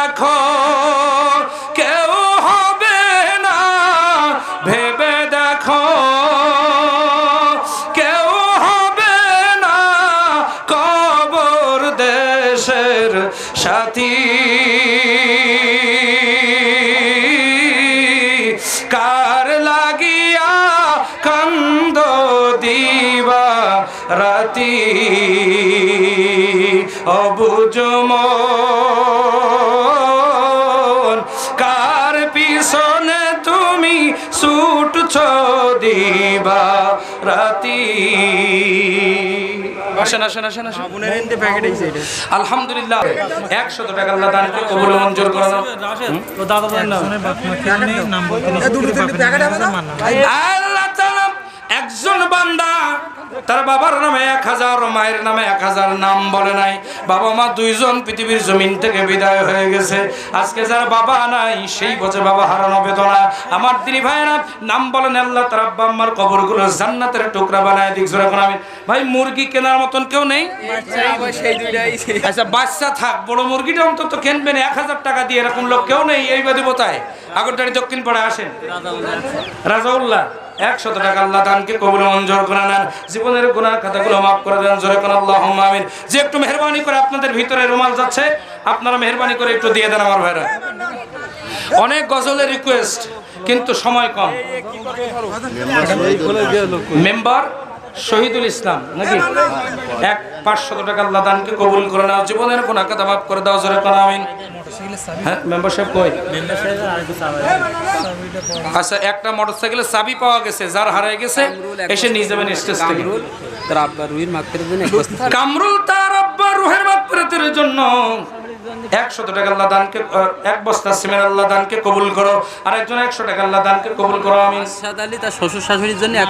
দেখো কেউ হবে না, ভেবে দেখো কেউ হবে না, কবর দেশের সাথী। কার লাগিয়া কান্দ দিবা রাতি? অবুজম পিছনে তুমি ছুটছ দিবা রাতি। আসেন আসেন আসেন আসেন। আলহামদুলিল্লাহ একশত টাকা আল্লাহ দানকে কবুল মঞ্জুর করানো আল্লাহ তাআলা একজন বান্দা তার বাবার নামে এক হাজার মায়ের নামে এক হাজার নাম বলে নাই। বাবা মা দুইজন পৃথিবীর জমিন থেকে বিদায় হয়ে গেছে। আজকে যার বাবা নাই সেই বছর বাবা হারানো বেদনা। আমার দিনী ভাইরা নাম বলেন আল্লাহ তার আব্বা আম্মার কবরগুলো জান্নাতের টুকরা বানায় দিক। এখন আমি ভাই মুরগি কেনার মতন কেউ নেই? আচ্ছা বাচ্চা থাক বড় মুরগিটা অন্তত কিনবেন। এক হাজার টাকা দিয়ে এরকম লোক কেউ নেই। এই বাদী বোতায় আগরটারি দক্ষিণ পাড়া আসেন। রাজাউল্লাহ। একশত টাকা আল্লাহ দানকে কবুল মঞ্জুর করে নেন। জীবনের গুনার খাতাগুলো মাফ করে দেন, জোরে কোন আল্লাহ আমিন। যে একটু মেহরবানি করে আপনাদের ভিতরে রুমাল যাচ্ছে, আপনারা মেহরবানি করে একটু দিয়ে দেন আমার ভাইরা। অনেক গজলের রিকোয়েস্ট কিন্তু সময় কম। মেম্বার শহীদুল ইসলাম নাকি? এক পাঁচশত টাকা আল্লাহ দানকে কবুল করে নাও জীবনের কোন কথা মাফ করে দাও জোরে কোন আমিন। হ্যাঁ মেম্বারশিপ কই? আচ্ছা একটা মোটরসাইকেলের চাবি পাওয়া গেছে যার হারিয়ে গেছে এসে নিয়ে যাবেন স্টেজ থেকে। তার আব্বা রুহির মাকের জন্য কামরুল তার আব্বা রুহের মাগফিরাতের জন্য। একশত টাকা আল্লাহ দানকে এক বস্তা সিমেন্ট আল্লাহ দানকে কবুল করো আর একজন একশো টাকা আল্লাহ দানকে কবুল করো সাদ আলী তার শ্বশুর শাশুড়ির জন্য